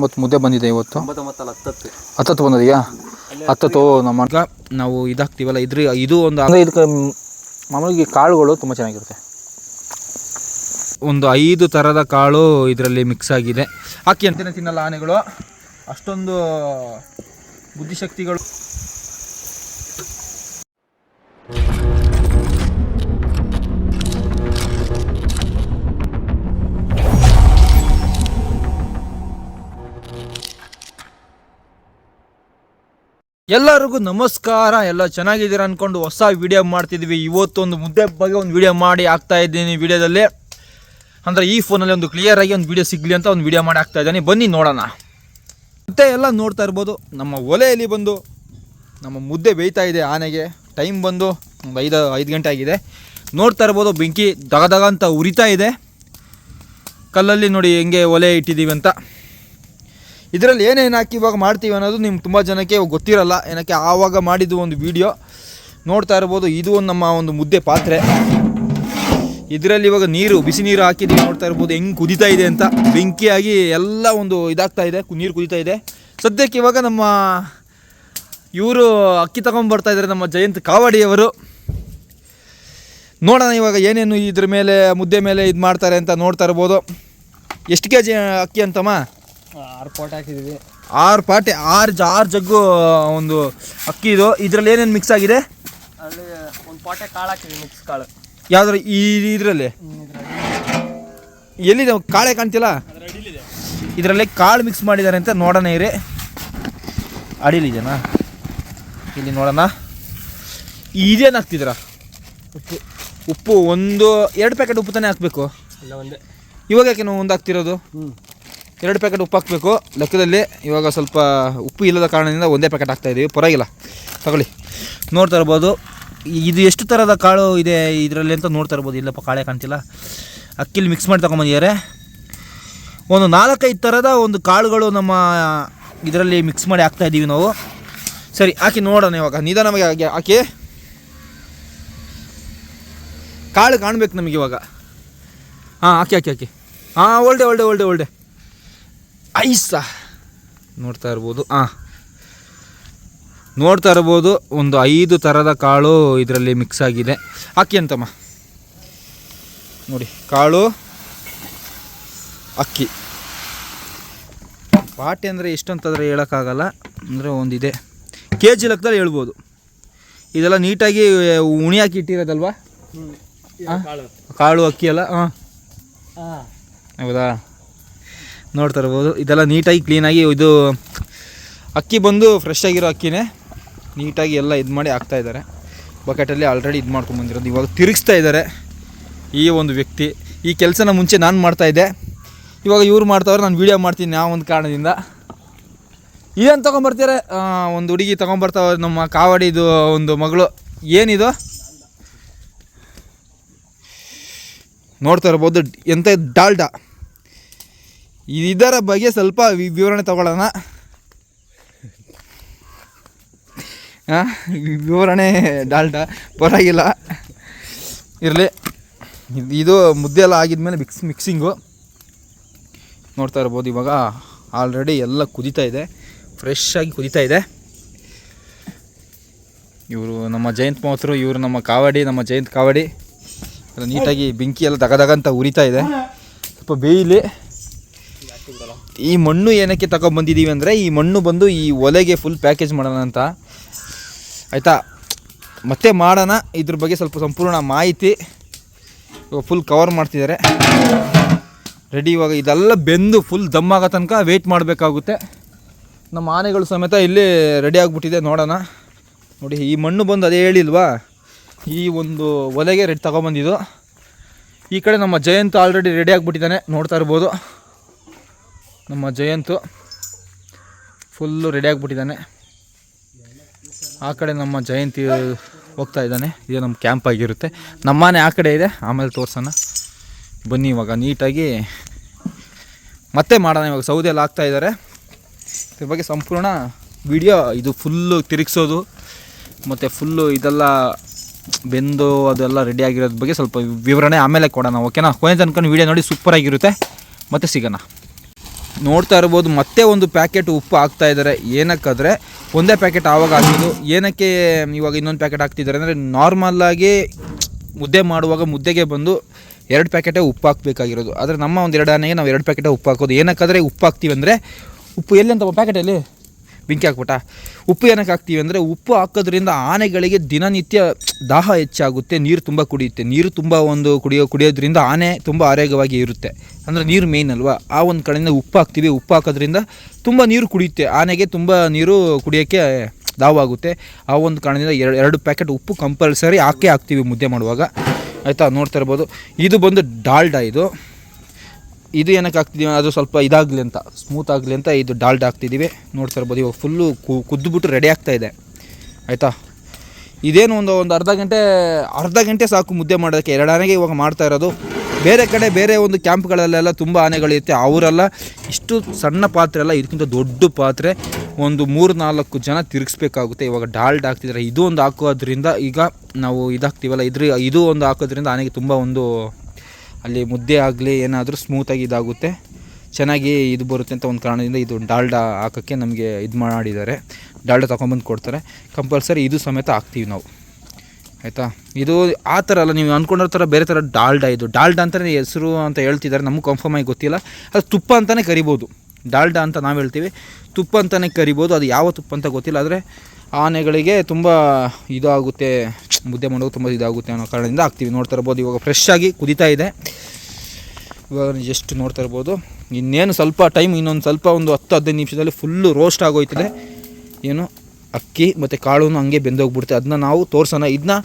ಮತ್ತು ಮುದ್ದೆ ಬಂದಿದೆ ಇವತ್ತು. ಹತ್ತತ್ತು. ಹತ್ತತ್ತು ಬಂದಿದೆಯಾ? ಹತ್ತತ್ತು ನಮ್ಮ ನಾವು ಇದಾಗ್ತೀವಲ್ಲ ಇದ್ರ ಇದು ಒಂದು ಅಂದರೆ ಇದಕ್ಕೆ ಮಾಮೂಲಿ ಕಾಳುಗಳು ತುಂಬ ಚೆನ್ನಾಗಿರುತ್ತೆ. ಒಂದು ಐದು ಥರದ ಕಾಳು ಇದರಲ್ಲಿ ಮಿಕ್ಸ್ ಆಗಿದೆ. ಅಕ್ಕಿ ಅಂತಲೇ ತಿನ್ನಲ್ಲ ಆನೆಗಳು. ಅಷ್ಟೊಂದು ಬುದ್ಧಿಶಕ್ತಿಗಳು ಎಲ್ಲರಿಗೂ ನಮಸ್ಕಾರ. ಎಲ್ಲ ಚೆನ್ನಾಗಿದ್ದೀರಾ ಅಂದ್ಕೊಂಡು ಹೊಸ ವಿಡಿಯೋ ಮಾಡ್ತಿದ್ವಿ. ಇವತ್ತು ಒಂದು ಮುದ್ದೆ ಬಗ್ಗೆ ಒಂದು ವಿಡಿಯೋ ಮಾಡಿ ಆಗ್ತಾ ಇದ್ದೀನಿ ವಿಡಿಯೋದಲ್ಲಿ. ಅಂದರೆ ಈ ಫೋನಲ್ಲಿ ಒಂದು ಕ್ಲಿಯರ್ ಆಗಿ ಒಂದು ವಿಡಿಯೋ ಸಿಗಲಿ ಅಂತ ಒಂದು ವಿಡಿಯೋ ಮಾಡಿ ಆಗ್ತಾ ಇದ್ದಾನೆ. ಬನ್ನಿ ನೋಡೋಣ. ಮತ್ತೆ ಎಲ್ಲ ನೋಡ್ತಾ ಇರ್ಬೋದು. ನಮ್ಮ ಒಲೆಯಲ್ಲಿ ಬಂದು ನಮ್ಮ ಮುದ್ದೆ ಬೇಯ್ತಾ ಇದೆ ಆನೆಗೆ. ಟೈಮ್ ಬಂದು ಒಂದು ಐದು ಐದು ಗಂಟೆ ಆಗಿದೆ. ನೋಡ್ತಾ ಇರ್ಬೋದು, ಬೆಂಕಿ ದಗ ದಗ ಅಂತ ಉರಿತಾ ಇದೆ. ಕಲ್ಲಲ್ಲಿ ನೋಡಿ ಹೆಂಗೆ ಒಲೆ ಇಟ್ಟಿದ್ದೀವಿ ಅಂತ. ಇದರಲ್ಲಿ ಏನೇನು ಹಾಕಿ ಇವಾಗ ಮಾಡ್ತೀವಿ ಅನ್ನೋದು ನಿಮ್ಗೆ ತುಂಬ ಜನಕ್ಕೆ ಗೊತ್ತಿರಲ್ಲ. ಏನಕ್ಕೆ ಆವಾಗ ಮಾಡಿದ್ದು ಒಂದು ವಿಡಿಯೋ ನೋಡ್ತಾ ಇರ್ಬೋದು, ಇದು ಒಂದು ನಮ್ಮ ಒಂದು ಮುದ್ದೆ ಪಾತ್ರೆ. ಇದರಲ್ಲಿ ಇವಾಗ ನೀರು, ಬಿಸಿ ನೀರು ಹಾಕಿದ್ದೀವಿ ನೋಡ್ತಾ ಇರ್ಬೋದು, ಹೆಂಗೆ ಕುದೀತಾ ಇದೆ ಅಂತ. ಬೆಂಕಿಯಾಗಿ ಎಲ್ಲ ಒಂದು ಇದಾಗ್ತಾ ಇದೆ ನೀರು ಕುದೀತಾ ಇದೆ. ಸದ್ಯಕ್ಕೆ ಇವಾಗ ನಮ್ಮ ಇವರು ಅಕ್ಕಿ ತಗೊಂಡ್ಬರ್ತಾ ಇದ್ದಾರೆ ನಮ್ಮ ಜಯಂತ್ ಕಾವಾಡಿಯವರು. ನೋಡೋಣ ಇವಾಗ ಏನೇನು ಇದ್ರ ಮೇಲೆ, ಮುದ್ದೆ ಮೇಲೆ ಇದು ಮಾಡ್ತಾರೆ ಅಂತ ನೋಡ್ತಾ ಇರ್ಬೋದು. ಎಷ್ಟು ಕೆ ಜಿ ಅಕ್ಕಿ ಅಂತಮ್ಮ? ಆರು ಪಾಟ್ ಹಾಕಿದೀವಿ. ಆರು ಪಾಟೆ ಆರು ಜ ಆರು ಜಗ್ಗು ಒಂದು ಅಕ್ಕಿ ಇದು. ಇದರಲ್ಲಿ ಏನೇನು ಮಿಕ್ಸ್ ಆಗಿದೆ? ಅಲ್ಲಿ ಒಂದು ಪಾಟೆ ಕಾಳು ಹಾಕಿದೀವಿ ಮಿಕ್ಸ್ ಕಾಳು. ಯಾವ್ದ್ರ ಈ ಇದರಲ್ಲಿ? ಎಲ್ಲಿದೆ? ಕಾಳೆ ಕಾಣ್ತಿಲ್ಲ? ಇದರಲ್ಲಿ ಕಾಳು ಮಿಕ್ಸ್ ಮಾಡಿದ್ದಾರೆ ಅಂತ ನೋಡೋಣ ಇರಿ ಅಡಿಲಿದೆನಾ? ಇಲ್ಲಿ ನೋಡೋಣ. ಇದೇನು ಹಾಕ್ತಿದ್ದೀರಾ? ಉಪ್ಪು. ಉಪ್ಪು ಒಂದು ಎರಡು ಪ್ಯಾಕೆಟ್ ಉಪ್ಪು ತಾನೇ ಹಾಕಬೇಕು? ಇಲ್ಲ ಒಂದೇ. ಇವಾಗ ಯಾಕೆ ನಾವು ಒಂದು ಹಾಕ್ತಿರೋದು? ಹ್ಞೂ ಎರಡು ಪ್ಯಾಕೆಟ್ ಉಪ್ಪು ಹಾಕಬೇಕು. ಲೆಕ್ಕದಲ್ಲಿ ಇವಾಗ ಸ್ವಲ್ಪ ಉಪ್ಪು ಇಲ್ಲದ ಕಾರಣದಿಂದ ಒಂದೇ ಪ್ಯಾಕೆಟ್ ಹಾಕ್ತಾ ಇದೀವಿ. ಪರವಾಗಿಲ್ಲ. ತಗೊಳ್ಳಿ. ನೋಡ್ತಾ ಇರ್ಬೋದು. ಇದು ಎಷ್ಟು ಥರದ ಕಾಳು ಇದೆ ಇದರಲ್ಲಿ ಅಂತ ನೋಡ್ತಾ ಇರ್ಬೋದು. ಇಲ್ಲಪ್ಪ, ಕಾಳೆ ಕಾಣ್ತಿಲ್ಲ. ಅಕ್ಕಿಲಿ ಮಿಕ್ಸ್ ಮಾಡಿ ತೊಗೊಂಬಂದಿದ್ದಾರೆ. ಒಂದು ನಾಲ್ಕೈದು ಥರದ ಒಂದು ಕಾಳುಗಳು ನಮ್ಮ ಇದರಲ್ಲಿ ಮಿಕ್ಸ್ ಮಾಡಿ ಹಾಕ್ತಾ ಇದ್ದೀವಿ ನಾವು. ಸರಿ, ಹಾಕಿ ನೋಡೋಣ ಇವಾಗ. ನಿಧಾನವಾಗಿ ಹಾಕಿ. ಕಾಳು ಕಾಣಬೇಕು ನಮಗೆ ಇವಾಗ. ಹಾಂ, ಹಾಕಿ ಹಾಕಿ ಹಾಕಿ. ಹಾಂ, ಒಳ್ಳೆ ಒಳ್ಳೆ ಒಳ್ಳೆ ಒಳ್ಳೆ. ಐಸ ನೋಡ್ತಾ ಇರ್ಬೋದು. ಹಾಂ ನೋಡ್ತಾ ಇರ್ಬೋದು ಒಂದು ಐದು ಥರದ ಕಾಳು ಇದರಲ್ಲಿ ಮಿಕ್ಸ್ ಆಗಿದೆ. ಅಕ್ಕಿ ಅಂತಮ್ಮ. ನೋಡಿ ಕಾಳು ಅಕ್ಕಿ. ಪಾಟಿ ಅಂದರೆ ಎಷ್ಟಂತಂದರೆ ಹೇಳೋಕ್ಕಾಗಲ್ಲ. ಅಂದರೆ ಒಂದಿದೆ. ಕೆ ಜಿ ಲೆಕ್ಕದಲ್ಲಿ ಹೇಳ್ಬೋದು. ಇದೆಲ್ಲ ನೀಟಾಗಿ ಉಣಿ ಹಾಕಿ ಇಟ್ಟಿರೋದಲ್ವಾ? ಕಾಳು. ಕಾಳು ಅಕ್ಕಿ ಅಲ್ಲ ಹಾಂ ಹಾಂ ಹೌದಾ? ನೋಡ್ತಾ ಇರ್ಬೋದು. ಇದೆಲ್ಲ ನೀಟಾಗಿ ಕ್ಲೀನಾಗಿ ಇದು ಅಕ್ಕಿ ಬಂದು ಫ್ರೆಶ್ ಆಗಿರೋ ಅಕ್ಕಿನೇ ನೀಟಾಗಿ ಎಲ್ಲ ಇದು ಮಾಡಿ ಹಾಕ್ತಾ ಇದ್ದಾರೆ. ಬಕೆಟಲ್ಲಿ ಆಲ್ರೆಡಿ ಇದು ಮಾಡ್ಕೊಂಡು ಬಂದಿರೋದು. ಇವಾಗ ತಿರುಗಿಸ್ತಾ ಇದ್ದಾರೆ ಈ ಒಂದು ವ್ಯಕ್ತಿ. ಈ ಕೆಲಸನ ಮುಂಚೆ ನಾನು ಮಾಡ್ತಾಯಿದ್ದೆ ಇವಾಗ ಇವ್ರು ಮಾಡ್ತಾವ್ರೆ, ನಾನು ವೀಡಿಯೋ ಮಾಡ್ತೀನಿ ಆ ಒಂದು ಕಾರಣದಿಂದ. ಏನು ತೊಗೊಂಬರ್ತಾರೆ? ಒಂದು ಹುಡುಗಿ ತೊಗೊಂಬರ್ತಾವೆ ನಮ್ಮ ಕಾವಾಡಿದು ಒಂದು ಮಗಳು. ಏನಿದು? ನೋಡ್ತಾ ಇರ್ಬೋದು ಎಂಥ ಡಾಲ್ಡಾ. ಇದರ ಬಗ್ಗೆ ಸ್ವಲ್ಪ ವಿವರಣೆ ತಗೊಳ್ಳೋಣ. ವಿವರಣೆ ಡಾಲ್ಟ, ಪರವಾಗಿಲ್ಲ. ಇರಲಿ. ಇದು ಮುದ್ದೆ ಎಲ್ಲ ಆಗಿದ್ಮೇಲೆ ಮಿಕ್ಸ್ ಮಿಕ್ಸಿಂಗು ನೋಡ್ತಾ ಇರ್ಬೋದು ಇವಾಗ. ಆಲ್ರೆಡಿ ಎಲ್ಲ ಕುದೀತಾ ಇದೆ. ಫ್ರೆಶ್ ಆಗಿ ಕುದೀತಾ ಇದೆ. ಇವರು ನಮ್ಮ ಜಯಂತ್ ಮಾತ್ರ ಇವರು ನಮ್ಮ ಕಾವಡಿ, ನಮ್ಮ ಜಯಂತ್ ಕಾವಡಿ. ನೀಟಾಗಿ ಬೆಂಕಿ ಎಲ್ಲ ದಗ ದಗ ಅಂತ ಉರಿತಾ ಇದೆ. ಸ್ವಲ್ಪ ಬೇಯಲಿ. ಈ ಮಣ್ಣು ಏನಕ್ಕೆ ತಗೊಂಡ್ಬಂದಿದ್ದೀವಿ ಅಂದರೆ ಈ ಮಣ್ಣು ಬಂದು ಈ ಒಲೆಗೆ ಫುಲ್ ಪ್ಯಾಕೇಜ್ ಮಾಡೋಣ ಅಂತ. ಆಯಿತಾ? ಮತ್ತೆ ಮಾಡೋಣ. ಇದ್ರ ಬಗ್ಗೆ ಸ್ವಲ್ಪ ಸಂಪೂರ್ಣ ಮಾಹಿತಿ ಇವಾಗ ಫುಲ್ ಕವರ್ ಮಾಡ್ತಿದ್ದಾರೆ. ರೆಡಿ ಇವಾಗ ಇದೆಲ್ಲ ಬೆಂದು ಫುಲ್ ದಮ್ಮಾಗೋ ತನಕ ವೆಯ್ಟ್ ಮಾಡಬೇಕಾಗುತ್ತೆ. ನಮ್ಮ ಆನೆಗಳು ಸಮೇತ ಇಲ್ಲಿ ರೆಡಿ ಆಗಿಬಿಟ್ಟಿದೆ, ನೋಡೋಣ. ನೋಡಿ, ಈ ಮಣ್ಣು ಬಂದು ಅದೇ ಹೇಳಿಲ್ವಾ? ಈ ಒಂದು ಒಲೆಗೆ ರೆಡಿ ತಗೊಂಬಂದಿದ್ದು ಈ ಕಡೆ ನಮ್ಮ ಜಯಂತ್ ಆಲ್ರೆಡಿ ರೆಡಿ ಆಗಿಬಿಟ್ಟಿದ್ದಾನೆ, ನೋಡ್ತಾ ಇರ್ಬೋದು. ನಮ್ಮ ಜಯಂತು ಫುಲ್ಲು ರೆಡಿ ಆಗಿಬಿಟ್ಟಿದ್ದಾನೆ. ಆ ಕಡೆ ನಮ್ಮ ಜಯಂತಿ ಹೋಗ್ತಾ ಇದ್ದಾನೆ. ಇದು ನಮ್ಮ ಕ್ಯಾಂಪ್ ಆಗಿರುತ್ತೆ. ನಮ್ಮನೆ ಆ ಕಡೆ ಇದೆ. ಆಮೇಲೆ ತೋರ್ಸೋಣ. ಬನ್ನಿ ಇವಾಗ ನೀಟಾಗಿ. ಮತ್ತೆ ಮಾಡೋಣ ಇವಾಗ. ಸೌದೆ ಎಲ್ಲ ಹಾಕ್ತಾ ಇದ್ದಾರೆ. ಇದ್ರ ಬಗ್ಗೆ ಸಂಪೂರ್ಣ ವಿಡಿಯೋ ಇದು ಫುಲ್ಲು ತಿರುಗಿಸೋದು. ಮತ್ತು ಫುಲ್ಲು ಇದೆಲ್ಲ ಬೆಂದು ಅದೆಲ್ಲ ರೆಡಿ ಆಗಿರೋದ್ರ ಬಗ್ಗೆ ಸ್ವಲ್ಪ ವಿವರಣೆ ಆಮೇಲೆ ಕೊಡೋಣ. ಓಕೆನಾ ಕೊನೆ ತನಕ ವಿಡಿಯೋ ನೋಡಿ. ಸೂಪರ್ ಆಗಿರುತ್ತೆ. ಮತ್ತೆ ಸಿಗೋಣ. ನೋಡ್ತಾ ಇರ್ಬೋದು, ಮತ್ತೆ ಒಂದು ಪ್ಯಾಕೆಟ್ ಉಪ್ಪು ಹಾಕ್ತಾ ಇದ್ದಾರೆ. ಏನಕ್ಕಾದ್ರೆ, ಒಂದೇ ಪ್ಯಾಕೆಟ್ ಆವಾಗ ಹಾಕಿದ್ದು ಏನಕ್ಕೆ ಇವಾಗ ಇನ್ನೊಂದು ಪ್ಯಾಕೆಟ್ ಹಾಕ್ತಿದ್ದಾರೆ ಅಂದರೆ ನಾರ್ಮಲ್ಲಾಗಿ ಮುದ್ದೆ ಮಾಡುವಾಗ ಮುದ್ದೆಗೆ ಬಂದು ಎರಡು ಪ್ಯಾಕೆಟೇ ಉಪ್ಪು ಹಾಕಬೇಕಾಗಿರೋದು. ಆದರೆ ನಮ್ಮ ಒಂದು ಎರಡು ಆನೆಗೆ ನಾವು ಎರಡು ಪ್ಯಾಕೆಟೇ ಉಪ್ಪು ಹಾಕೋದು. ಏನಕ್ಕಾದ್ರೆ ಉಪ್ಪು ಹಾಕ್ತೀವಿ ಅಂದರೆ, ಉಪ್ಪು ಎಲ್ಲಿ ಅಂತ ಪ್ಯಾಕೆಟಲ್ಲಿ ಬೆಂಕಿ ಹಾಕ್ಬಿಟ್ಟ. ಉಪ್ಪು ಏನಕ್ಕೆ ಹಾಕ್ತೀವಿ ಅಂದರೆ ಉಪ್ಪು ಹಾಕೋದ್ರಿಂದ ಆನೆಗಳಿಗೆ ದಿನನಿತ್ಯ ದಾಹ ಹೆಚ್ಚಾಗುತ್ತೆ, ನೀರು ತುಂಬ ಕುಡಿಯುತ್ತೆ. ನೀರು ತುಂಬ ಒಂದು ಕುಡಿಯೋ, ಕುಡಿಯೋದ್ರಿಂದ ಆನೆ ತುಂಬ ಆರೋಗ್ಯವಾಗಿ ಇರುತ್ತೆ. ಅಂದರೆ ನೀರು ಮೇಯ್ನ್ ಅಲ್ವಾ? ಆ ಒಂದು ಕಡೆಯಿಂದ ಉಪ್ಪು ಹಾಕ್ತೀವಿ. ಉಪ್ಪು ಹಾಕೋದ್ರಿಂದ ತುಂಬ ನೀರು ಕುಡಿಯುತ್ತೆ. ಆನೆಗೆ ತುಂಬ ನೀರು ಕುಡಿಯೋಕ್ಕೆ ದಾವಾಗುತ್ತೆ ಆ ಒಂದು ಕಾರಣದಿಂದ ಎರಡು ಎರಡು ಪ್ಯಾಕೆಟ್ ಉಪ್ಪು ಕಂಪಲ್ಸರಿ ಹಾಕೇ ಹಾಕ್ತೀವಿ ಮುದ್ದೆ ಮಾಡುವಾಗ. ಆಯಿತಾ? ನೋಡ್ತಾ ಇರ್ಬೋದು. ಇದು ಬಂದು ಡಾಲ್ಡಾ ಇದು. ಇದು ಏನಕ್ಕೆ ಹಾಕ್ತಿದ್ದೀವಿ ಅದು ಸ್ವಲ್ಪ ಇದಾಗಲಿ ಅಂತ ಸ್ಮೂತ್ ಆಗಲಿ ಅಂತ ಇದು ಡಾಲ್ಡ್ ಹಾಕ್ತಿದ್ದೀವಿ. ನೋಡ್ತಾ ಇರ್ಬೋದು ಇವಾಗ ಫುಲ್ಲು ಕುದ್ದುಬಿಟ್ಟು ರೆಡಿ ಆಗ್ತಾ ಇದೆ. ಆಯಿತಾ? ಇದೇನು ಒಂದು ಒಂದು ಅರ್ಧ ಗಂಟೆ ಅರ್ಧ ಗಂಟೆ ಸಾಕು ಮುದ್ದೆ ಮಾಡೋದಕ್ಕೆ. ಎರಡು ಆನೆಗೆ ಇವಾಗ ಮಾಡ್ತಾ ಇರೋದು. ಬೇರೆ ಕಡೆ ಬೇರೆ ಒಂದು ಕ್ಯಾಂಪ್ಗಳಲ್ಲೆಲ್ಲ ತುಂಬ ಆನೆಗಳಿರುತ್ತೆ. ಅವರೆಲ್ಲ ಇಷ್ಟು ಸಣ್ಣ ಪಾತ್ರೆ ಅಲ್ಲ, ಇದಕ್ಕಿಂತ ದೊಡ್ಡ ಪಾತ್ರೆ. ಒಂದು ಮೂರು ನಾಲ್ಕು ಜನ ತಿರುಗಿಸ್ಬೇಕಾಗುತ್ತೆ. ಇವಾಗ ಡಾಲ್ಡ್ ಹಾಕ್ತಿದ್ದಾರೆ. ಇದು ಒಂದು ಹಾಕೋದ್ರಿಂದ ಈಗ ನಾವು ಇದಾಗ್ತೀವಲ್ಲ, ಇದ್ರ, ಇದು ಒಂದು ಹಾಕೋದ್ರಿಂದ ಆನೆಗೆ ತುಂಬ ಒಂದು ಅಲ್ಲಿ ಮುದ್ದೆ ಆಗಲಿ ಏನಾದರೂ ಸ್ಮೂತಾಗಿ ಇದಾಗುತ್ತೆ. ಚೆನ್ನಾಗಿ ಇದು ಬರುತ್ತೆ ಅಂತ ಒಂದು ಕಾರಣದಿಂದ ಇದು ಡಾಲ್ಡಾ ಹಾಕೋಕ್ಕೆ ನಮಗೆ ಇದು ಮಾಡಿದ್ದಾರೆ. ಡಾಲ್ಡಾ ತೊಗೊಂಬಂದು ಕೊಡ್ತಾರೆ. ಕಂಪಲ್ಸರಿ ಇದು ಸಮೇತ ಹಾಕ್ತೀವಿ ನಾವು. ಆಯಿತಾ? ಇದು ಆ ಥರ ಅಲ್ಲ, ನೀವು ಅಂದ್ಕೊಂಡಿರೋ ಥರ ಬೇರೆ ಥರ ಡಾಲ್ಡಾ ಇದು. ಡಾಲ್ಡಾ ಅಂತಲೇ ಹೆಸರು ಅಂತ ಹೇಳ್ತಿದ್ದಾರೆ, ನಮಗೆ ಕನ್ಫರ್ಮ್ ಆಗಿ ಗೊತ್ತಿಲ್ಲ. ಅದು ತುಪ್ಪ ಅಂತಲೇ ಕರಿಬೋದು. ಡಾಲ್ಡಾ ಅಂತ ನಾವು ಹೇಳ್ತೀವಿ. ತುಪ್ಪ ಅಂತಲೇ ಕರಿಬೋದು. ಅದು ಯಾವ ತುಪ್ಪ ಅಂತ ಗೊತ್ತಿಲ್ಲ. ಆದರೆ ಆನೆಗಳಿಗೆ ತುಂಬ ಇದಾಗುತ್ತೆ. ಮುದ್ದೆ ಮಾಡೋದು ತುಂಬ ಇದಾಗುತ್ತೆ ಅನ್ನೋ ಕಾರಣದಿಂದ ಹಾಕ್ತೀವಿ. ನೋಡ್ತಾ ಇರ್ಬೋದು. ಇವಾಗ ಫ್ರೆಶ್ ಆಗಿ ಕುದೀತಾ ಇದೆ. ಇವಾಗ ಜಸ್ಟ್ ನೋಡ್ತಾ ಇರ್ಬೋದು. ಇನ್ನೇನು ಸ್ವಲ್ಪ ಟೈಮ್ ಇನ್ನೊಂದು ಸ್ವಲ್ಪ ಒಂದು ಹತ್ತು, ಹದಿನೈದು ನಿಮಿಷದಲ್ಲಿ ಫುಲ್ಲು ರೋಸ್ಟ್ ಆಗೋಯ್ತದೆ. ಏನು? ಅಕ್ಕಿ ಮತ್ತು ಕಾಳು ಹಂಗೆ ಬೆಂದೋಗ್ಬಿಡುತ್ತೆ. ಅದನ್ನ ನಾವು ತೋರ್ಸೋಣ. ಇದನ್ನ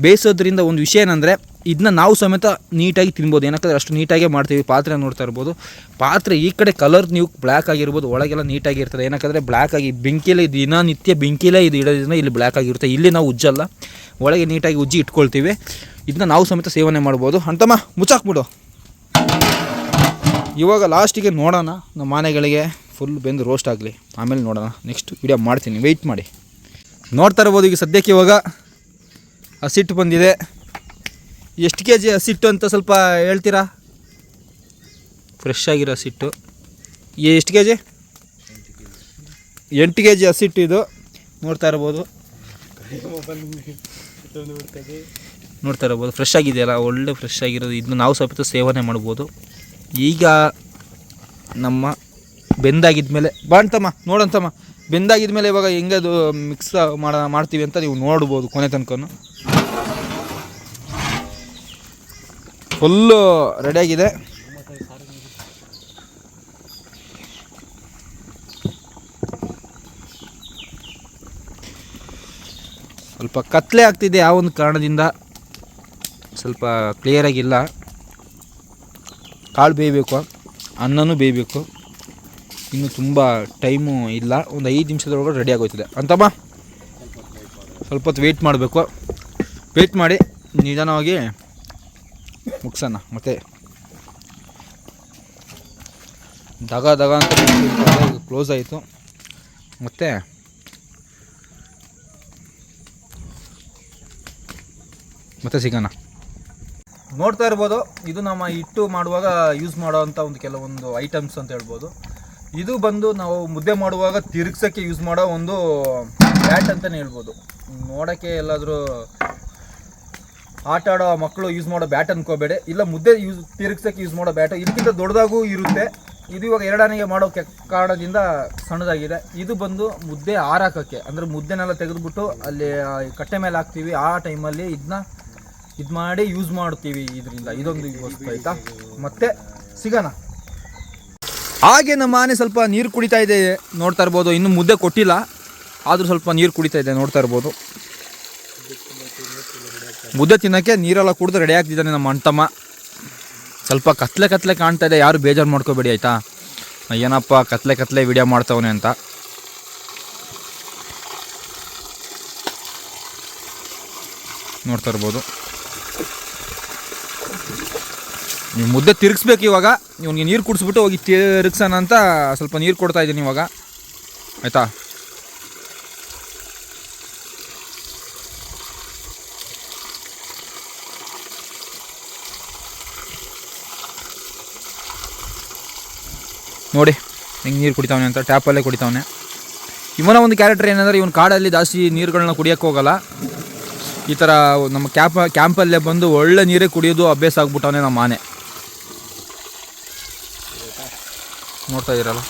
ಬೇಯಿಸೋದ್ರಿಂದ ಒಂದು ವಿಷಯ ಏನಂದರೆ ಇದನ್ನ ನಾವು ಸಮೇತ ನೀಟಾಗಿ ತಿನ್ಬೋದು. ಏನಕ್ಕಂದ್ರೆ ಅಷ್ಟು ನೀಟಾಗೆ ಮಾಡ್ತೀವಿ, ಪಾತ್ರೆ ನೋಡ್ತಾ ಇರ್ಬೋದು. ಪಾತ್ರೆ ಈ ಕಡೆ ಕಲರ್ ನೀವು ಬ್ಲ್ಯಾಕ್ ಆಗಿರ್ಬೋದು, ಒಳಗೆಲ್ಲ ನೀಟಾಗಿ ಇರ್ತದೆ. ಏನಕ್ಕಂದರೆ ಬ್ಲ್ಯಾಕ್ ಆಗಿ ಬೆಂಕಿಲೇ ದಿನನಿತ್ಯ ಬೆಂಕಿಲೇ ಇದು ಇಡೋದ್ರಿಂದ ಇಲ್ಲಿ ಬ್ಲ್ಯಾಕ್ ಆಗಿರುತ್ತೆ. ಇಲ್ಲಿ ನಾವು ಉಜ್ಜಲ್ಲ. ಒಳಗೆ ನೀಟಾಗಿ ಉಜ್ಜಿ ಇಟ್ಕೊಳ್ತೀವಿ. ಇದನ್ನ ನಾವು ಸಮೇತ ಸೇವನೆ ಮಾಡ್ಬೋದು. ಅಂತಮ್ಮ, ಮುಚ್ಚಾಕ್ಬಿಡು. ಇವಾಗ ಲಾಸ್ಟಿಗೆ ನೋಡೋಣ ನಮ್ಮ ಮನೆಗಳಿಗೆ ಫುಲ್ ಬೆಂದು ರೋಸ್ಟ್ ಆಗಲಿ. ಆಮೇಲೆ ನೋಡೋಣ. ನೆಕ್ಸ್ಟ್ ವಿಡಿಯೋ ಮಾಡ್ತೀನಿ. ವೆಯ್ಟ್ ಮಾಡಿ. ನೋಡ್ತಾ ಇರ್ಬೋದು ಈಗ ಸದ್ಯಕ್ಕೆ ಇವಾಗ. ಹಸಿಟ್ಟು ಬಂದಿದೆ. ಎಷ್ಟು ಕೆ ಜಿ ಹಸಿಟ್ಟು ಅಂತ ಸ್ವಲ್ಪ ಹೇಳ್ತೀರಾ? ಫ್ರೆಶ್ ಆಗಿರೋ ಹಸಿಟ್ಟು ಎಷ್ಟು ಕೆ ಜಿ ಎಂಟು ಕೆ ಜಿ ಹಸಿಟ್ಟು ಇದು. ನೋಡ್ತಾ ಇರ್ಬೋದು. ನೋಡ್ತಾ ಇರ್ಬೋದು. ಫ್ರೆಶ್ ಆಗಿದೆಯಲ್ಲ, ಒಳ್ಳೆ ಫ್ರೆಶ್ ಆಗಿರೋದು. ಇದನ್ನ ನಾವು ಸ್ವಲ್ಪ ಸೇವನೆ ಮಾಡ್ಬೋದು. ಈಗ ನಮ್ಮ ಬೆಂದಾಗಿದ್ಮೇಲೆ, ಬಾಣ್ತಮ್ಮ ನೋಡಂತಮ್ಮ ಬೆಂದಾಗಿದ್ಮೇಲೆ ಇವಾಗ ಹೆಂಗೆ ಅದು ಮಿಕ್ಸ್ ಮಾಡ ಮಾಡ್ತೀವಿ ಅಂತ ನೀವು ನೋಡ್ಬೋದು ಕೊನೆ ತನಕನು. ಫುಲ್ಲು ರೆಡಿಯಾಗಿದೆ. ಸ್ವಲ್ಪ ಕತ್ಲೆ ಆಗ್ತಿದೆ ಆ ಒಂದು ಕಾರಣದಿಂದ. ಸ್ವಲ್ಪ ಕ್ಲಿಯರಾಗಿಲ್ಲ ಕಾಳು ಬೇಯಬೇಕು, ಅನ್ನನೂ ಬೇಯಬೇಕು. ಇನ್ನು ತುಂಬ ಟೈಮು ಇಲ್ಲ. ಒಂದು ಐದು ನಿಮಿಷದೊಳಗೆ ರೆಡಿ ಆಗೋಯ್ತದೆ. ಅಂತಮ್ಮ, ಸ್ವಲ್ಪ ಹೊತ್ತು ವೆಯ್ಟ್ ಮಾಡಬೇಕು. ವೆಯ್ಟ್ ಮಾಡಿ ನಿಧಾನವಾಗಿ ಮುಗ್ಸೋಣ ಮತ್ತೆ ದಗ ದಗ ಅಂತ ಕ್ಲೋಸ್ ಆಯಿತು. ಮತ್ತೆ ಮತ್ತೆ ಸಿಗೋಣ. ನೋಡ್ತಾ ಇರ್ಬೋದು, ಇದು ನಮ್ಮ ಹಿಟ್ಟು ಮಾಡುವಾಗ ಯೂಸ್ ಮಾಡೋವಂಥ ಒಂದು ಕೆಲವೊಂದು ಐಟಮ್ಸ್ ಅಂತ ಹೇಳ್ಬೋದು. ಇದು ಬಂದು ನಾವು ಮುದ್ದೆ ಮಾಡುವಾಗ ತಿರುಗ್ಸೋಕ್ಕೆ ಯೂಸ್ ಮಾಡೋ ಒಂದು ಬ್ಯಾಟ್ ಅಂತಲೇ ಹೇಳ್ಬೋದು. ನೋಡೋಕ್ಕೆ ಎಲ್ಲಾದರೂ ಆಟ ಆಡೋ ಮಕ್ಕಳು ಯೂಸ್ ಮಾಡೋ ಬ್ಯಾಟ್ ಅನ್ಕೋಬೇಡಿ. ಇಲ್ಲ ಮುದ್ದೆ ಯೂಸ್ ತಿರುಗ್ಸೋಕ್ಕೆ ಯೂಸ್ ಮಾಡೋ ಬ್ಯಾಟ್ ಇದಕ್ಕಿಂತ ದೊಡ್ಡದಾಗೂ ಇರುತ್ತೆ. ಇದು ಇವಾಗ ಎರಡನೆಗೆ ಮಾಡೋ ಕಾರಣದಿಂದ ಸಣ್ಣದಾಗಿದೆ. ಇದು ಬಂದು ಮುದ್ದೆ ಆರಾಕೋಕ್ಕೆ. ಅಂದರೆ ಮುದ್ದೆನೆಲ್ಲ ತೆಗೆದುಬಿಟ್ಟು ಅಲ್ಲಿ ಕಟ್ಟೆ ಮೇಲೆ ಹಾಕ್ತೀವಿ. ಆ ಟೈಮಲ್ಲಿ ಇದನ್ನ ಇದು ಮಾಡಿ ಯೂಸ್ ಮಾಡ್ತೀವಿ ಇದರಿಂದ. ಇದೊಂದು ವಸ್ತು ಆಯಿತಾ? ಮತ್ತೆ ಸಿಗೋಣ. ಹಾಗೆ ನಮ್ಮ ಆನೆ ಸ್ವಲ್ಪ ನೀರು ಕುಡಿತಾ ಇದೆ. ನೋಡ್ತಾ ಇರ್ಬೋದು. ಇನ್ನೂ ಮುದ್ದೆ ಕೊಟ್ಟಿಲ್ಲ. ಆದರೂ ಸ್ವಲ್ಪ ನೀರು ಕುಡಿತಾ ಇದೆ. ನೋಡ್ತಾ ಇರ್ಬೋದು. ಮುದ್ದೆ ತಿನ್ನೋಕ್ಕೆ ನೀರೆಲ್ಲ ಕುಡಿದು ರೆಡಿ ಆಗ್ತಿದ್ದಾನೆ ನಮ್ಮ ಅಣ್ತಮ್ಮ ಸ್ವಲ್ಪ ಕತ್ಲೆ ಕತ್ಲೆ ಕಾಣ್ತಾ ಇದೆ, ಯಾರು ಬೇಜಾರು ಮಾಡ್ಕೋಬೇಡಿ ಆಯಿತಾ? ಏನಪ್ಪ ಕತ್ಲೆ ಕತ್ಲೆ ವಿಡಿಯೋ ಮಾಡ್ತವನೆ ಅಂತ. ನೋಡ್ತಾ ಇರ್ಬೋದು. ನೀವು ಮುದ್ದೆ ತಿರುಗಿಸ್ಬೇಕು ಇವಾಗ, ಇವನಿಗೆ ನೀರು ಕುಡಿಸ್ಬಿಟ್ಟು ಹೋಗಿ ತಿರುಗ್ಸೋಣ ಅಂತ ಸ್ವಲ್ಪ ನೀರು ಕೊಡ್ತಾ ಇದ್ದೀನಿ ಇವಾಗ. ಆಯಿತಾ? ನೋಡಿ, ಹೆಂಗೆ ನೀರು ಕುಡಿತಾವನೆ ಅಂತ ಟ್ಯಾಪಲ್ಲೇ ಕುಡಿತಾವನೆ. ಇವನ ಒಂದು ಕ್ಯಾರೆಕ್ಟರ್ ಏನಂದರೆ, ಇವನು ಕಾಡಲ್ಲಿ ಜಾಸ್ತಿ ನೀರುಗಳನ್ನ ಕುಡಿಯೋಕ್ಕೆ ಹೋಗಲ್ಲ. ಈ ಥರ ನಮ್ಮ ಕ್ಯಾಪ ಕ್ಯಾಂಪಲ್ಲೇ ಬಂದು ಒಳ್ಳೆ ನೀರೇ ಕುಡಿಯೋದು ಅಭ್ಯಾಸ ಆಗ್ಬಿಟ್ಟವನೇ ನಮ್ಮ ಆನೆ. ನೋಡ್ತಾ ಇದ್ದೀರಲ್ಲ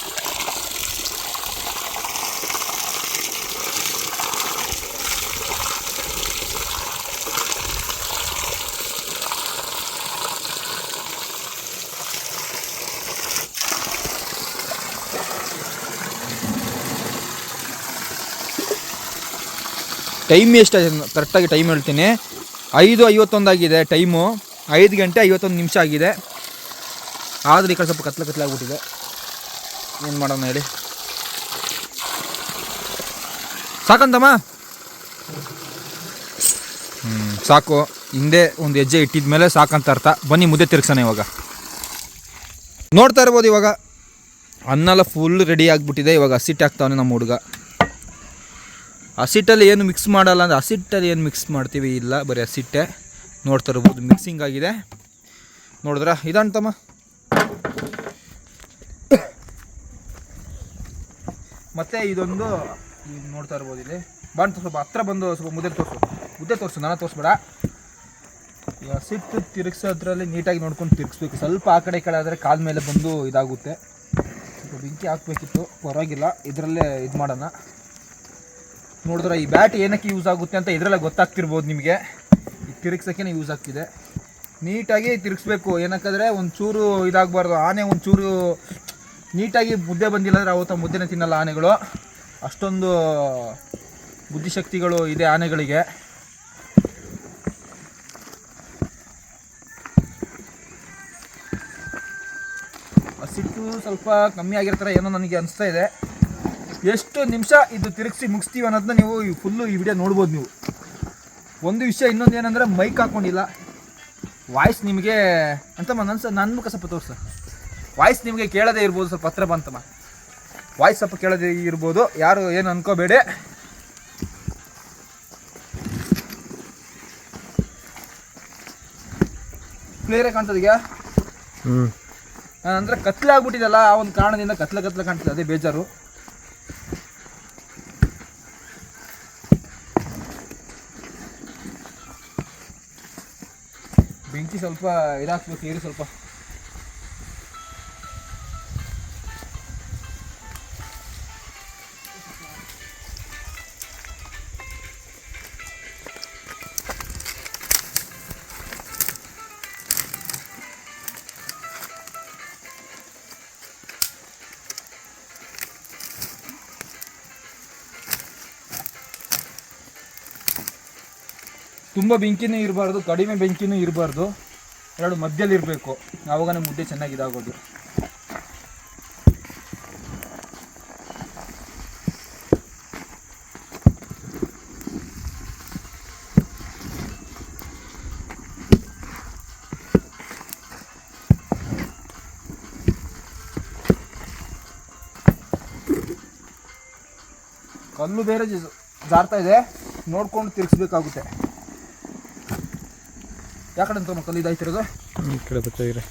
ಟೈಮ್ ಎಷ್ಟು ಕರೆಕ್ಟಾಗಿ ಟೈಮ್ ಹೇಳ್ತೀನಿ. ಐದು ಐವತ್ತೊಂದಾಗಿದೆ ಟೈಮು. ಐದು ಗಂಟೆ ಐವತ್ತೊಂದು ನಿಮಿಷ ಆಗಿದೆ. ಆದರೆ ಈ ಕಡೆ ಸ್ವಲ್ಪ ಕತ್ಲೆ ಕತ್ಲೆ ಆಗ್ಬಿಟ್ಟಿದೆ. ಏನು ಮಾಡೋಣ ಹೇಳಿ. ಸಾಕಂತಮ್ಮ? ಹ್ಞೂ ಸಾಕು. ಹಿಂದೆ ಒಂದು ಹೆಜ್ಜೆ ಇಟ್ಟಿದ ಮೇಲೆ ಸಾಕಂತ ಅರ್ಥ. ಬನ್ನಿ ಮುದ್ದೆ ತಿರ್ಗ್ಸೋಣ ಇವಾಗ. ನೋಡ್ತಾ ಇರ್ಬೋದು ಇವಾಗ. ಅನ್ನೆಲ್ಲ ಫುಲ್ ರೆಡಿ ಆಗಿಬಿಟ್ಟಿದೆ. ಇವಾಗ ಹಸಿಟ್ಟು ಹಾಕ್ತಾವನೆ ನಮ್ಮ ಹುಡುಗ. ಹಸಿಟ್ಟಲ್ಲಿ ಏನು ಮಿಕ್ಸ್ ಮಾಡಲ್ಲ ಅಂದರೆ ಹಸಿಟ್ಟಲ್ಲಿ ಏನು ಮಿಕ್ಸ್ ಮಾಡ್ತೀವಿ? ಇಲ್ಲ, ಬರೀ ಹಸಿಟ್ಟೆ. ನೋಡ್ತಾ ಇರ್ಬೋದು ಮಿಕ್ಸಿಂಗ್ ಆಗಿದೆ. ನೋಡಿದ್ರ? ಇದಂತಮ್ಮ ಮತ್ತೆ ಇದೊಂದು ನೋಡ್ತಾ ಇರ್ಬೋದು ಇಲ್ಲಿ. ಬಂದು ಸ್ವಲ್ಪ ಹತ್ರ ಬಂದು ಸ್ವಲ್ಪ ಮುದ್ದೆ ತೋರಿಸು. ಮುದ್ದೆ ತೋರಿಸು, ನಾನು ತೋರಿಸ್ಬೇಡ. ಈ ಹಸಿಟ್ಟು ತಿರುಗಿಸೋದ್ರಲ್ಲಿ ನೀಟಾಗಿ ನೋಡ್ಕೊಂಡು ತಿರುಗಿಸ್ಬೇಕು. ಸ್ವಲ್ಪ ಆ ಕಡೆ ಈ ಕಡೆ ಆದರೆ ಕಾಲ ಮೇಲೆ ಬಂದು ಇದಾಗುತ್ತೆ. ಸ್ವಲ್ಪ ಬೆಂಕಿ ಹಾಕ್ಬೇಕಿತ್ತು. ಪರವಾಗಿಲ್ಲ, ಇದರಲ್ಲೇ ಇದು ಮಾಡೋಣ. ನೋಡಿದ್ರೆ ಈ ಬ್ಯಾಟ್ ಏನಕ್ಕೆ ಯೂಸ್ ಆಗುತ್ತೆ ಅಂತ ಇದರಲ್ಲ ಗೊತ್ತಾಗ್ತಿರ್ಬೋದು ನಿಮಗೆ. ಈ ತಿರುಗ್ಸೋಕ್ಕೆ ಯೂಸ್ ಆಗ್ತಿದೆ. ನೀಟಾಗಿ ತಿರುಗಿಸ್ಬೇಕು. ಏನಕ್ಕಂದರೆ ಒಂಚೂರು ಇದಾಗಬಾರ್ದು. ಆನೆ ಒಂಚೂರು ನೀಟಾಗಿ ಮುದ್ದೆ ಬಂದಿಲ್ಲ ಅಂದರೆ ಅವತ್ತ ಮುದ್ದೆನೇ ತಿನ್ನಲ್ಲ ಆನೆಗಳು. ಅಷ್ಟೊಂದು ಬುದ್ಧಿಶಕ್ತಿಗಳು ಇದೆ ಆನೆಗಳಿಗೆ. ಹಸಿಟ್ಟು ಸ್ವಲ್ಪ ಕಮ್ಮಿ ಆಗಿರ್ತಾರೆ ಏನೋ ನನಗೆ ಅನಿಸ್ತಾ ಇದೆ. ಎಷ್ಟು ನಿಮಿಷ ಇದು ತಿರುಗಿಸಿ ಮುಗಿಸ್ತೀವಿ ಅನ್ನೋದನ್ನ ನೀವು ಫುಲ್ಲು ಈ ವಿಡಿಯೋ ನೋಡ್ಬೋದು ನೀವು. ಒಂದು ವಿಷಯ ಇನ್ನೊಂದು ಏನಂದರೆ ಮೈಕ್ ಹಾಕ್ಕೊಂಡಿಲ್ಲ ವಾಯ್ಸ್ ನಿಮಗೆ ಅಂತಮ್ಮ ನನ್ನ ನನ್ನ ಮುಖ ಸ್ವಲ್ಪ ತೋರ್ಸ. ವಾಯ್ಸ್ ನಿಮಗೆ ಕೇಳದೇ ಇರ್ಬೋದು ಸ್ವಲ್ಪ ಹತ್ರ ಬಂತಮ್ಮ ವಾಯ್ಸ್ ಸ್ವಲ್ಪ ಕೇಳದೇ ಇರ್ಬೋದು. ಯಾರು ಏನು ಅನ್ಕೋಬೇಡಿ. ಕ್ಲಿಯರಾಗಿ ಕಾಣ್ತದೀಗ ಹ್ಞೂ ಅಂದರೆ ಕತ್ಲೆ ಆಗ್ಬಿಟ್ಟಿದಲ್ಲ ಆ ಒಂದು ಕಾರಣದಿಂದ ಕತ್ಲೆ ಕತ್ಲೆ ಕಾಣ್ತದೆ ಅದೇ ಬೇಜಾರು ಬೆಂಕಿ ಸ್ವಲ್ಪ ಇದಾಕ್ಬೇಕು ಏರಿ ಸ್ವಲ್ಪ. ತುಂಬ ಬೆಂಕಿನೂ ಇರಬಾರ್ದು ಕಡಿಮೆ ಬೆಂಕಿನೂ ಇರಬಾರ್ದು. ಎರಡು ಮಧ್ಯದಲ್ಲಿ ಇರಬೇಕು ಆವಾಗನೇ ಮುದ್ದೆ ಚೆನ್ನಾಗಿ ಇದಾಗೋದು ಕಲ್ಲು ಬೇರೆ ಜಾರ್ತಾ ಇದೆ. ನೋಡ್ಕೊಂಡು ತಿರ್ಗಿಸ್ಬೇಕಾಗುತ್ತೆ. ಯಾಕಡೆ ಅಂತ ಮಕ್ಕಳು ಇದಾಯ್ತಿರೋದು ಈ ಕಡೆ ಬರ್ತಾ ಇದ್ರೆ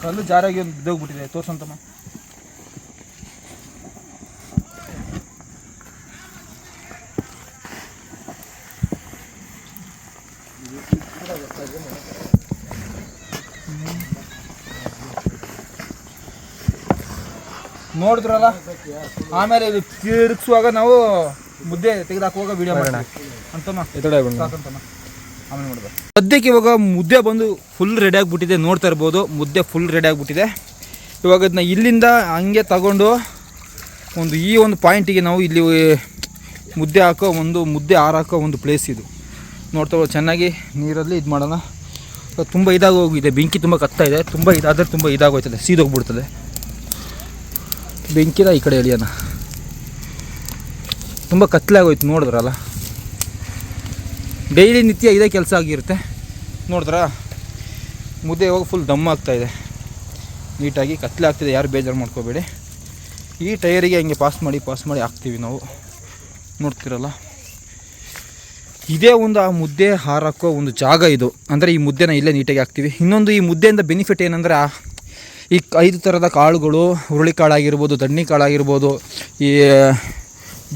ಕಲ್ಲು ಜಾರಾಗಿ ಒಂದು ಬಿದ್ದೋಗ್ಬಿಟ್ಟಿದೆ ತೋರ್ಸಂತಮ್ಮ ನೋಡಿದ್ರಲ್ಲ? ಆಮೇಲೆ ಇದು ತಿರುಗಿಸುವಾಗ ನಾವು ಮುದ್ದೆ ತೆಗೆದಾಕುವಾಗ ವಿಡಿಯೋ ಮಾಡೋಣ. ಅಂತಮ್ಮ ಸಾಕಂತಮ್ಮ. ಆಮೇಲೆ ಸದ್ಯಕ್ಕೆ ಇವಾಗ ಮುದ್ದೆ ಬಂದು ಫುಲ್ ರೆಡಿ ಆಗಿಬಿಟ್ಟಿದೆ ನೋಡ್ತಾ ಇರ್ಬೋದು. ಮುದ್ದೆ ಫುಲ್ ರೆಡಿ ಆಗಿಬಿಟ್ಟಿದೆ. ಇವಾಗ ಅದನ್ನ ಇಲ್ಲಿಂದ ಹಂಗೆ ತಗೊಂಡು ಒಂದು ಈ ಒಂದು ಪಾಯಿಂಟಿಗೆ ನಾವು ಇಲ್ಲಿ ಮುದ್ದೆ ಹಾಕೋ ಒಂದು ಮುದ್ದೆ ಹಾರಾಕೋ ಒಂದು ಪ್ಲೇಸ್ ಇದು. ನೋಡ್ತಾ ಚೆನ್ನಾಗಿ ನೀರಲ್ಲಿ ಇದು ಮಾಡೋಣ. ತುಂಬ ಇದಾಗೋಗಿದೆ ಬೆಂಕಿ ತುಂಬ ಕತ್ತಾ ಇದೆ. ತುಂಬ ಇದಾದರೆ ತುಂಬ ಇದಾಗೋಯ್ತದೆ. ಸೀದೋಗ್ಬಿಡ್ತದೆ. ಬೆಂಕಿನ ಈ ಕಡೆ ಎಳಿಯೋಣ. ತುಂಬ ಕತ್ಲೆ ಆಗೋಯ್ತು ನೋಡಿದ್ರಲ್ಲ? ಡೈಲಿ ನಿತ್ಯ ಇದೇ ಕೆಲಸ ಆಗಿರುತ್ತೆ. ನೋಡಿದ್ರಾ, ಮುದ್ದೆ ಇವಾಗ ಫುಲ್ ದಮ್ ಆಗ್ತಾ ಇದೆ. ನೀಟಾಗಿ ಕತ್ಲೆ ಆಗ್ತಿದೆ ಯಾರು ಬೇಜಾರು ಮಾಡ್ಕೋಬೇಡಿ. ಈ ಟೈರಿಗೆ ಹಂಗೆ ಪಾಸ್ ಮಾಡಿ ಪಾಸ್ ಮಾಡಿ ಹಾಕ್ತೀವಿ ನಾವು. ನೋಡ್ತಿರಲ್ಲ? ಇದೇ ಒಂದು ಆ ಮುದ್ದೆ ಹಾರಾಕೋ ಒಂದು ಜಾಗ ಇದು. ಅಂದರೆ ಈ ಮುದ್ದೆನ ಇಲ್ಲೇ ನೀಟಾಗಿ ಹಾಕ್ತೀವಿ. ಇನ್ನೊಂದು ಈ ಮುದ್ದೆಯಿಂದ ಬೆನಿಫಿಟ್ ಏನಂದರೆ ಈ ಐದು ಥರದ ಕಾಳುಗಳು, ಹುರುಳಿಕಾಳಾಗಿರ್ಬೋದು, ದಣ್ಣಿ ಕಾಳಾಗಿರ್ಬೋದು, ಈ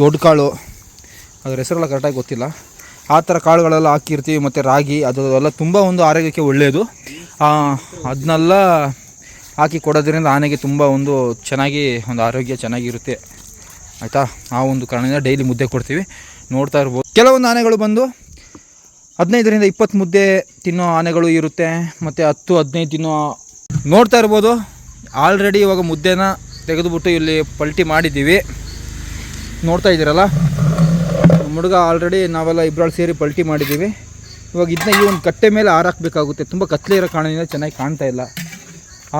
ದೊಡ್ಡ ಕಾಳು. ಅದರ ಹೆಸರೆಲ್ಲ ಕರೆಕ್ಟಾಗಿ ಗೊತ್ತಿಲ್ಲ. ಆ ಥರ ಕಾಳುಗಳೆಲ್ಲ ಹಾಕಿರ್ತೀವಿ ಮತ್ತು ರಾಗಿ ಅದು ಎಲ್ಲ ತುಂಬ ಒಂದು ಆರೋಗ್ಯಕ್ಕೆ ಒಳ್ಳೆಯದು ಅದನ್ನೆಲ್ಲ ಹಾಕಿ ಕೊಡೋದ್ರಿಂದ ಆನೆಗೆ ತುಂಬ ಒಂದು ಚೆನ್ನಾಗಿ, ಒಂದು ಆರೋಗ್ಯ ಚೆನ್ನಾಗಿರುತ್ತೆ. ಆಯಿತಾ? ಆ ಒಂದು ಕಾರಣದಿಂದ ಡೈಲಿ ಮುದ್ದೆ ಕೊಡ್ತೀವಿ. ನೋಡ್ತಾ ಇರ್ಬೋದು. ಕೆಲವೊಂದು ಆನೆಗಳು ಬಂದು ಹದಿನೈದರಿಂದ ಇಪ್ಪತ್ತು ಮುದ್ದೆ ತಿನ್ನೋ ಆನೆಗಳು ಇರುತ್ತೆ. ಮತ್ತು ಹತ್ತು, ಹದಿನೈದು ತಿನ್ನೋ ನೋಡ್ತಾ ಇರ್ಬೋದು. ಆಲ್ರೆಡಿ ಇವಾಗ ಮುದ್ದೆನ ತೆಗೆದುಬಿಟ್ಟು ಇಲ್ಲಿ ಪಲ್ಟಿ ಮಾಡಿದ್ದೀವಿ. ನೋಡ್ತಾ ಇದ್ದೀರಲ್ಲ? ನಮ್ಮ ಹುಡುಗ ಆಲ್ರೆಡಿ ನಾವೆಲ್ಲ ಇಬ್ಬರಲ್ಲಿ ಸೇರಿ ಪಲ್ಟಿ ಮಾಡಿದ್ದೀವಿ. ಇವಾಗ ಇದನ್ನ ಈ ಒಂದು ಕಟ್ಟೆ ಮೇಲೆ ಹಾರಾಕಬೇಕಾಗುತ್ತೆ. ತುಂಬ ಕತ್ತಲೆ ಇರೋ ಕಾರಣದಿಂದ ಚೆನ್ನಾಗಿ ಕಾಣ್ತಾ ಇಲ್ಲ.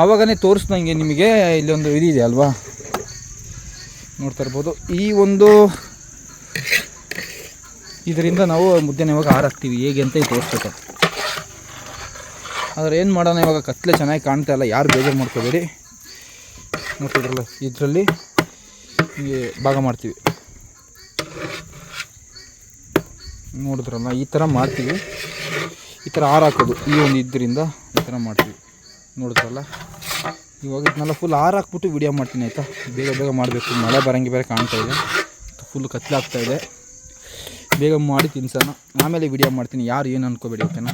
ಆವಾಗನೇ ತೋರಿಸ್ದಂಗೆ ನಿಮಗೆ ಇಲ್ಲಿ ಒಂದು ಇದಿದೆ ಅಲ್ವಾ? ನೋಡ್ತಾ ಇರ್ಬೋದು. ಈ ಒಂದು ಇದರಿಂದ ನಾವು ಮುದ್ದೆನ ಇವಾಗ ಹಾರಾಕ್ತೀವಿ. ಹೇಗೆ ಅಂತ ತೋರಿಸ್ಬೇಕು. ಆದರೆ ಏನು ಮಾಡೋಣ, ಇವಾಗ ಕತ್ಲೆ ಚೆನ್ನಾಗಿ ಕಾಣ್ತಾ ಇಲ್ಲ. ಯಾರು ಬೇಜಾರು ಮಾಡ್ಕೋಬೇಡಿ. ನೋಡ್ತಿದ್ರಲ್ಲ ಇದರಲ್ಲಿ ಹೀಗೆ ಭಾಗ ಮಾಡ್ತೀವಿ. ನೋಡಿದ್ರಲ್ಲ, ಈ ಥರ ಮಾಡ್ತೀವಿ. ಈ ಥರ ಹಾರಾಕೋದು ಈ ಒಂದು ಇದರಿಂದ ಈ ಥರ ಮಾಡ್ತೀವಿ. ನೋಡಿದ್ರಲ್ಲ? ಇವಾಗ ಇದನ್ನೆಲ್ಲ ಫುಲ್ ಹಾರ ಹಾಕ್ಬಿಟ್ಟು ವಿಡಿಯೋ ಮಾಡ್ತೀನಿ ಆಯಿತಾ? ಬೇಗ ಬೇಗ ಮಾಡಬೇಕು. ಮಳೆ ಬರಂಗೆ ಬೇರೆ ಕಾಣ್ತಾ ಇದೆ. ಫುಲ್ ಕತ್ಲಾಗ್ತಾ ಇದೆ. ಬೇಗ ಮಾಡಿ ತಿನ್ಸೋಣ. ಆಮೇಲೆ ವಿಡಿಯೋ ಮಾಡ್ತೀನಿ. ಯಾರು ಏನು ಅನ್ಕೋಬೇಡಿ ಓಕೆನಾ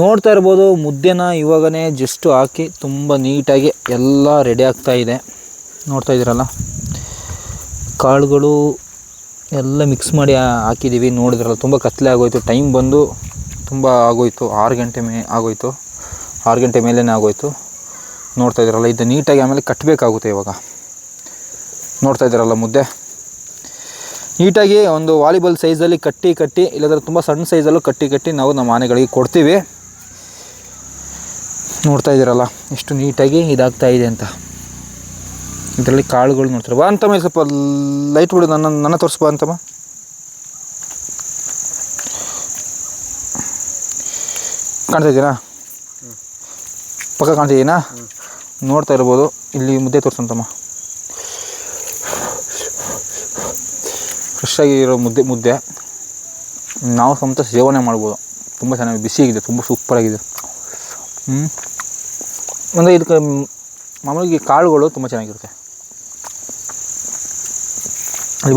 ನೋಡ್ತಾ ಇರ್ಬೋದು, ಮುದ್ದೆನ ಇವಾಗನೇ ಜಸ್ಟು ಹಾಕಿ ತುಂಬ ನೀಟಾಗಿ ಎಲ್ಲ ರೆಡಿ ಆಗ್ತಾ ಇದೆ. ನೋಡ್ತಾ ಇದ್ದೀರಲ್ಲ? ಕಾಳುಗಳು ಎಲ್ಲ ಮಿಕ್ಸ್ ಮಾಡಿ ಹಾಕಿದ್ದೀವಿ ನೋಡಿದ್ರಲ್ಲ, ತುಂಬ ಕತ್ತಲೆ ಆಗೋಯ್ತು. ಟೈಮ್ ಬಂದು ತುಂಬ ಆಗೋಯ್ತು. ಆರು ಗಂಟೆ ಮೇ ಆಗೋಯ್ತು. ಆರು ಗಂಟೆ ಮೇಲೇ ಆಗೋಯ್ತು. ನೋಡ್ತಾ ಇದ್ರಲ್ಲ ಇದು ನೀಟಾಗಿ ಆಮೇಲೆ ಕಟ್ಟಬೇಕಾಗುತ್ತೆ ಇವಾಗ. ನೋಡ್ತಾ ಇದ್ದೀರಲ್ಲ ಮುದ್ದೆ? ನೀಟಾಗಿ ಒಂದು ವಾಲಿಬಾಲ್ ಸೈಜಲ್ಲಿ ಕಟ್ಟಿ ಕಟ್ಟಿ, ಇಲ್ಲದ್ರೆ ತುಂಬ ಸಣ್ಣ ಸೈಜಲ್ಲೂ ಕಟ್ಟಿ ಕಟ್ಟಿ ನಾವು ನಮ್ಮ ಆನೆಗಳಿಗೆ ಕೊಡ್ತೀವಿ. ನೋಡ್ತಾ ಇದ್ದೀರಲ್ಲ, ಎಷ್ಟು ನೀಟಾಗಿ ಇದಾಗ್ತಾ ಇದೆ ಅಂತ. ಇದರಲ್ಲಿ ಕಾಳುಗಳು ನೋಡ್ತಾರೆ? ಬಾ ಅಂತಮ್ಮ ಸ್ವಲ್ಪ ಲೈಟ್ ಬಿಡು, ನನ್ನ ನನ್ನ ತೋರಿಸ್ಬಾ ಅಂತಮ್ಮ. ಕಾಣ್ತಾ ಇದೀನಾ ಪಕ್ಕ ಕಾಣ್ತಿದ್ದೀನಾ ನೋಡ್ತಾ ಇರ್ಬೋದು. ಇಲ್ಲಿ ಮುದ್ದೆ ತೋರಿಸಂತಮ್ಮ. ಫ್ರೆಶ್ ಆಗಿರೋ ಮುದ್ದೆ ಮುದ್ದೆ. ನಾವು ಸ್ವಂತ ಸೇವನೆ ಮಾಡ್ಬೋದು. ತುಂಬ ಚೆನ್ನಾಗಿ ಬಿಸಿಯಾಗಿದೆ ತುಂಬ ಸೂಪರಾಗಿದೆ ಹ್ಞೂ ಅಂದರೆ ಇದಕ್ಕೆ ಮಾಮೂಲಿ ಕಾಳುಗಳು ತುಂಬ ಚೆನ್ನಾಗಿರುತ್ತೆ. ಅದು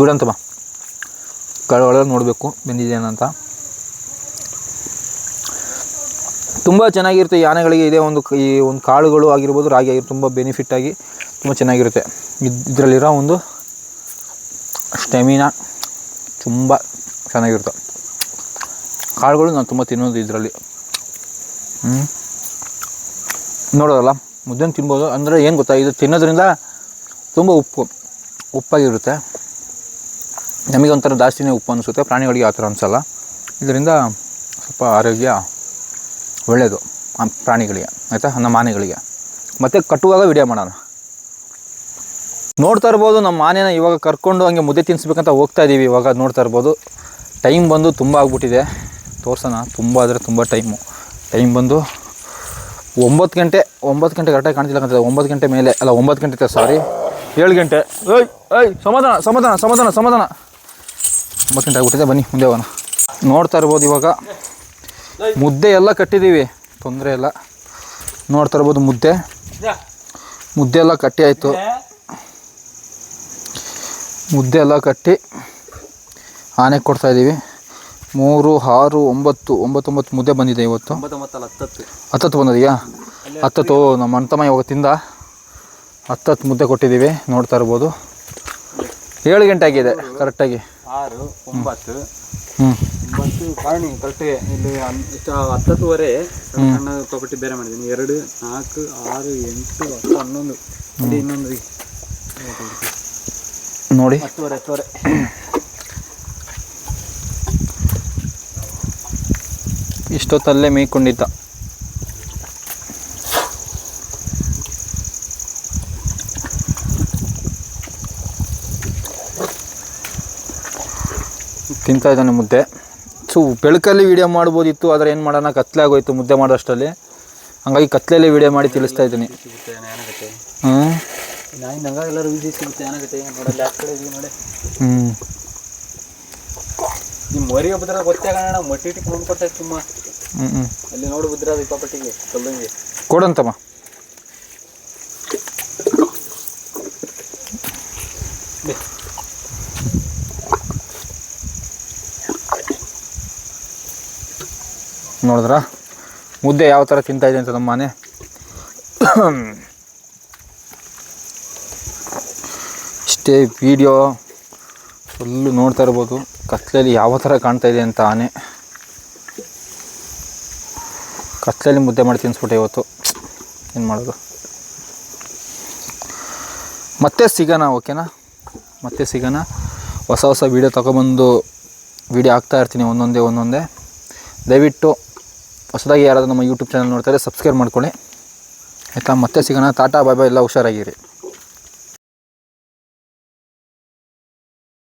ಕಳ ಒಳಗೆ ನೋಡಬೇಕು ಬಂದಿದ್ದೇನಂತ ತುಂಬ ಚೆನ್ನಾಗಿರುತ್ತೆ ಈ ಆನೆಗಳಿಗೆ. ಇದೇ ಒಂದು ಈ ಒಂದು ಕಾಳುಗಳು ಆಗಿರ್ಬೋದು, ರಾಗಿ ಆಗಿರ್ಬೋದು, ತುಂಬ ಬೆನಿಫಿಟ್ಟಾಗಿ ತುಂಬ ಚೆನ್ನಾಗಿರುತ್ತೆ. ಇದು ಇದರಲ್ಲಿರೋ ಒಂದು ಸ್ಟೆಮಿನಾ ತುಂಬ ಚೆನ್ನಾಗಿರುತ್ತೆ. ಕಾಳುಗಳು ನಾನು ತುಂಬ ತಿನ್ನೋದು ಇದರಲ್ಲಿ. ಹ್ಞೂ ನೋಡೋದಲ್ಲ, ಮುದ್ದೆನ ತಿನ್ಬೋದು. ಅಂದರೆ ಏನು ಗೊತ್ತಾ, ಇದು ತಿನ್ನೋದ್ರಿಂದ ತುಂಬ ಉಪ್ಪು, ಉಪ್ಪಾಗಿರುತ್ತೆ. ನಮಗೆ ಒಂಥರ ಜಾಸ್ತಿನೇ ಉಪ್ಪು ಅನಿಸುತ್ತೆ ಪ್ರಾಣಿಗಳಿಗೆ ಆ ಥರ ಅನಿಸಲ್ಲ. ಇದರಿಂದ ಸ್ವಲ್ಪ ಆರೋಗ್ಯ ಒಳ್ಳೆಯದು ಪ್ರಾಣಿಗಳಿಗೆ, ಆಯಿತಾ? ನಮ್ಮ ಆನೆಗಳಿಗೆ. ಮತ್ತು ಕಟ್ಟುವಾಗ ವಿಡಿಯೋ ಮಾಡೋಣ. ನೋಡ್ತಾ ಇರ್ಬೋದು, ನಮ್ಮ ಆನೆನ ಇವಾಗ ಕರ್ಕೊಂಡು ಹಂಗೆ ಮುದ್ದೆ ತಿನ್ನಿಸ್ಬೇಕಂತ ಹೋಗ್ತಾ ಇದ್ದೀವಿ ಇವಾಗ. ನೋಡ್ತಾ ಇರ್ಬೋದು. ಟೈಮ್ ಬಂದು ತುಂಬ ಆಗ್ಬಿಟ್ಟಿದೆ. ತೋರ್ಸೋಣ. ತುಂಬ ಆದರೆ ತುಂಬ ಟೈಮು ಟೈಮ್ ಬಂದು ಒಂಬತ್ತು ಗಂಟೆ ಒಂಬತ್ತು ಗಂಟೆ ಕರೆಕ್ಟಾಗಿ ಕಾಣ್ತಿಲ್ಲ ಅಂತ ಒಂಬತ್ತು ಗಂಟೆ ಮೇಲೆ, ಅಲ್ಲ, ಒಂಬತ್ತು ಗಂಟೆ ಸಾರಿ. ಏಳು ಗಂಟೆ. ಏಯ್ ಏಯ್, ಸಮಾಧಾನ ಸಮಾಧಾನ ಸಮಾಧಾನ ಸಮಾಧಾನ. ಒಂಬತ್ತು ಗಂಟೆ ಆಗ್ಬಿಟ್ಟಿದೆ, ಬನ್ನಿ, ಮುಂದೆ ಹೋಗೋಣ. ನೋಡ್ತಾ ಇರ್ಬೋದು ಇವಾಗ. ಮುದ್ದೆ ಎಲ್ಲ ಕಟ್ಟಿದ್ದೀವಿ. ತೊಂದರೆ ಇಲ್ಲ. ನೋಡ್ತಾ ಇರ್ಬೋದು ಮುದ್ದೆ. ಮುದ್ದೆ ಎಲ್ಲ ಕಟ್ಟಿ ಆಯಿತು. ಮುದ್ದೆ ಎಲ್ಲ ಕಟ್ಟಿ ಆನೆಗೆ ಕೊಡ್ತಾ ಇದ್ದೀವಿ. ಮೂರು, ಆರು, ಒಂಬತ್ತು, ಒಂಬತ್ತೊಂಬತ್ತು ಮುದ್ದೆ ಬಂದಿದೆ ಇವತ್ತು. ಹತ್ತತ್ತು ಬಂದಿದೆಯಾ? ಹತ್ತತ್ತು. ನಮ್ಮ ಅಣ್ತಮ್ಮ ಇವಾಗ ತಿಂದ. ಹತ್ತತ್ತು ಮುದ್ದೆ ಕೊಟ್ಟಿದ್ದೀವಿ. ನೋಡ್ತಾ ಇರ್ಬೋದು. ಏಳು ಗಂಟೆ ಆಗಿದೆ ಕರೆಕ್ಟಾಗಿ. ಆರು ಒಂಬತ್ತು. ಒಂಬತ್ತು ಕಾರಣಿ ಕರೆಕ್ಟ್ ಇಲ್ಲಿ ಇಷ್ಟ ಹತ್ತತ್ತುವರೆ ಸಣ್ಣ ಪ್ರಾಪರ್ಟಿ ಬೇರೆ ಮಾಡಿದ್ದೀನಿ. ಎರಡು ನಾಲ್ಕು ಆರು ಎಂಟು ಹತ್ತು ಹನ್ನೊಂದು. ಇಲ್ಲಿ ಇನ್ನೊಂದು ನೋಡಿ. ಹತ್ತುವರೆ ಹತ್ತುವರೆ. ಇಷ್ಟೊತ್ತಲ್ಲೇ ಮೇಯ್ಕೊಂಡಿದ್ದ. ತಿಂತಾ ಇದ್ದಾನೆ ಮುದ್ದೆ. ಸೊ ಬೆಳಕಲ್ಲಿ ವೀಡಿಯೋ ಮಾಡ್ಬೋದಿತ್ತು ಆದರೆ ಏನು ಮಾಡೋಣ? ಕತ್ಲೆ ಆಗೋಯ್ತು ಮುದ್ದೆ ಮಾಡೋಷ್ಟರಲ್ಲಿ. ಹಂಗಾಗಿ ಕತ್ಲೆಯಲ್ಲೇ ವೀಡಿಯೋ ಮಾಡಿ ತಿಳಿಸ್ತಾ ಇದ್ದೀನಿ. ಸಿಗುತ್ತೆ ಏನಾಗುತ್ತೆ ಹ್ಞೂ ನಾಯಿ ನಂಗ ಎಲ್ಲರೂ ವಿಜಯ್ ಸಿಗುತ್ತೆ ಏನಾಗುತ್ತೆ ನೋಡಲ್ಲ ಆ ಕಡೆ ಇದೀವಿ ನೋಡಿ ಹ್ಞೂ ಈ ಮರಿ ಬಿದ್ರ ಗೊತ್ತೇ ಕಾಣೋಣ ಮಟ್ಟಿ ಇಟ್ಟು ಕೊಂಡ್ಕೊಡ್ತಾ ತುಂಬ ಹ್ಞೂ ಹ್ಞೂ ಅಲ್ಲಿ ನೋಡು ಬಿದ್ರ ಅದು ಇಪ್ಪಟ್ಟಿಗೆ ಕಲ್ಲಂಗೆ ಕೊಡಂತಮ್ಮ ನೋಡಿದ್ರಾ? ಮುದ್ದೆ ಯಾವ ಥರ ತಿಂತಾಯಿದೆ ಅಂತ ನಮ್ಮ ಮನೆ ಇಷ್ಟೇ ವಿಡಿಯೋ ಫುಲ್ಲು ನೋಡ್ತಾ ಇರ್ಬೋದು. ಕತ್ಲಲ್ಲಿ ಯಾವ ಥರ ಕಾಣ್ತಾ ಇದೆ ಅಂತ ಆನೆ. ಕತ್ಲಲ್ಲಿ ಮುದ್ದೆ ಮಾಡಿ ತಿನ್ಸ್ಬಿಟ್ಟೆ ಇವತ್ತು. ಏನು ಮಾಡೋದು? ಮತ್ತೆ ಸಿಗೋಣ ಓಕೆನಾ ಮತ್ತೆ ಸಿಗೋಣ. ಹೊಸ ಹೊಸ ವೀಡಿಯೋ ತೊಗೊಬಂದು ವೀಡಿಯೋ ಹಾಕ್ತಾ ಇರ್ತೀನಿ ಒಂದೊಂದೇ ಒಂದೊಂದೇ. ದಯವಿಟ್ಟು ಹೊಸದಾಗಿ ಯಾರಾದರೂ ನಮ್ಮ ಯೂಟ್ಯೂಬ್ ಚಾನಲ್ ನೋಡ್ತಾರೆ ಸಬ್ಸ್ಕ್ರೈಬ್ ಮಾಡ್ಕೊಳ್ಳಿ. ಆಯಿತಾ? ಮತ್ತೆ ಸಿಗೋಣ. ಟಾಟಾ ಬಾಯ್ ಬಾಯ್ ಎಲ್ಲ ಹುಷಾರಾಗಿರಿ.